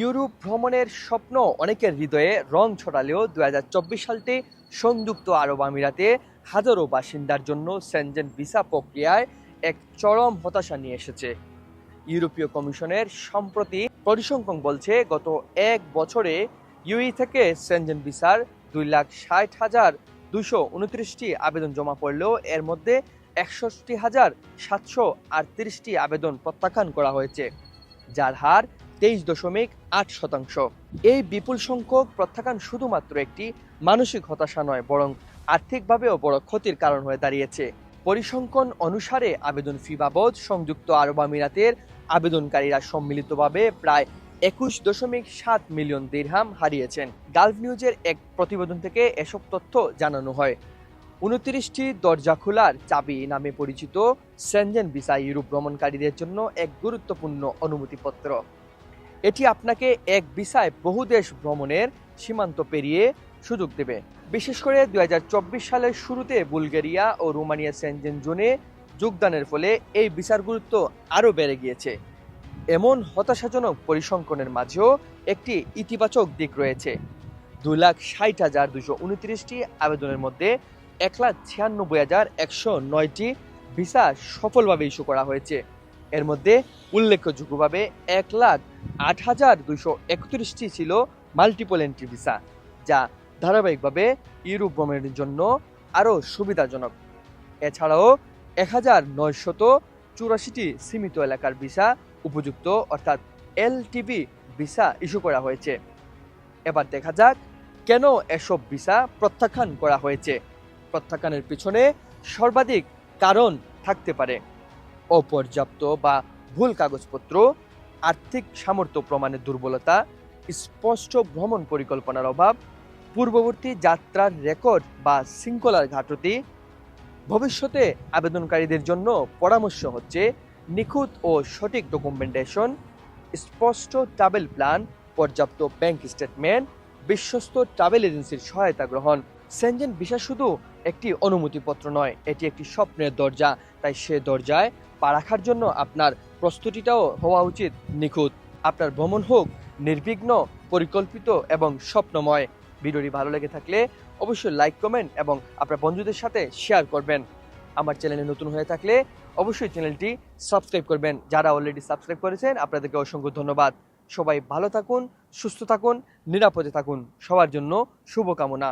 Europe ভ্রমণের স্বপ্ন অনেকের হৃদয়ে রং ছড়ালেও দুহাজার চব্বিশ সালটি সংযুক্ত আরব আমিরাতে হাজারো বাসিন্দার জন্য সেনজেন ভিসা প্রক্রিয়ায় এক চরম হতাশা নিয়ে এসেছে। ইউরোপীয় কমিশনের সম্প্রতি পরিসংখ্যান বলছে, গত এক বছরে ইউই থেকে সেনজেন ভিসার দুই লাখ ষাট হাজার দুশো উনত্রিশটি আবেদন জমা পড়লেও এর মধ্যে একষট্টি হাজার সাতশো আটত্রিশটি আবেদন প্রত্যাখ্যান করা হয়েছে, যার হার তেইশ দশমিক আট শতাংশ। এই বিপুল সংখ্যক প্রত্যাখ্যান শুধুমাত্র একটি মানসিক হতাশা নয়, বরং আর্থিকভাবেও বড় ক্ষতির কারণ হয়ে দাঁড়িয়েছে। পরিসংখ্যান অনুসারে আবেদন ফি বাবদ সংযুক্ত আরব আমিরাতের আবেদনকারীরা সম্মিলিতভাবে প্রায় একুশ দশমিক সাত মিলিয়ন দিরহাম হারিয়েছেন। গালফ নিউজের এক প্রতিবেদন থেকে এসব তথ্য জানানো হয়। উনত্রিশটি দরজা খোলার চাবি নামে পরিচিত সেনজেন ভিসা ইউরোপ ভ্রমণকারীদের জন্য এক গুরুত্বপূর্ণ অনুমতিপত্র। এটি আপনাকে এক ভিসায় বহু দেশ ভ্রমণের সীমান্ত পেরিয়ে সুযোগ দেবে। বিশেষ করে দু হাজার চব্বিশ সালের শুরুতে বুলগেরিয়া ও রোমানিয়া সেনজেন জোনে যোগদানের ফলে এই বিচার গুরুত্ব আরও বেড়ে গিয়েছে। এমন হতাশাজনক পরিসংখ্যানের মাঝেও একটি ইতিবাচক দিক রয়েছে। দুই লাখ ষাট হাজার দুশো উনত্রিশটি আবেদনের মধ্যে এক লাখ ছিয়ানব্বই হাজার একশো নয়টি ভিসা সফলভাবে ইস্যু করা হয়েছে। এর মধ্যে উল্লেখযোগ্যভাবে এক লাখ আট হাজার দুইশো একত্রিশটি ছিল মাল্টিপল এন্ট্রি ভিসা যা ধারাবাহিকভাবে ইউরোপ ভ্রমণের জন্য আরও সুবিধাজনক। এছাড়াও এক হাজার নয়শত চুরাশিটি সীমিত এলাকার ভিসা উপযুক্ত, অর্থাৎ এলটিভি ভিসা ইস্যু করা হয়েছে। এবার দেখা যাক কেন এসব ভিসা প্রত্যাখ্যান করা হয়েছে। প্রত্যাখ্যানের পিছনে সর্বাধিক কারণ থাকতে পারে। অপর্যাপ্ত বা ভুল কাগজপত্র, আর্থিক সামর্থ্য প্রমাণের দুর্বলতা, স্পষ্ট ভ্রমণ পরিকল্পনার অভাব, পূর্ববর্তী যাত্রার রেকর্ড বা শৃঙ্খলার ঘাটতি, ভবিষ্যতে আবেদনকারীদের জন্য পরামর্শ হচ্ছে নিখুঁত ও সঠিক ডকুমেন্টেশন, স্পষ্ট ট্রাভেল প্ল্যান পর্যাপ্ত ব্যাংক স্টেটমেন্ট বিশ্বস্ত ট্রাভেল এজেন্সির সহায়তা গ্রহণ। সেনজেন ভিসা শুধু একটি অনুমতিপত্র নয়, এটি একটি স্বপ্নের দরজা। তাই সে দরজায় পা রাখার জন্য আপনার প্রস্তুতিটাও হওয়া উচিত নিখুঁত। আপনার ভ্রমণ হোক, নির্বিঘ্ন, পরিকল্পিত এবং স্বপ্নময়। ভিডিওটি ভালো লেগে থাকলে অবশ্যই লাইক কমেন্ট এবং আপনার বন্ধুদের সাথে শেয়ার করবেন। আমার চ্যানেলে নতুন হয়ে থাকলে অবশ্যই চ্যানেলটি সাবস্ক্রাইব করবেন। যারা অলরেডি সাবস্ক্রাইব করেছেন, আপনাদেরকে অসংখ্য ধন্যবাদ। সবাই ভালো থাকুন, সুস্থ থাকুন, নিরাপদে থাকুন। সবার জন্য শুভকামনা।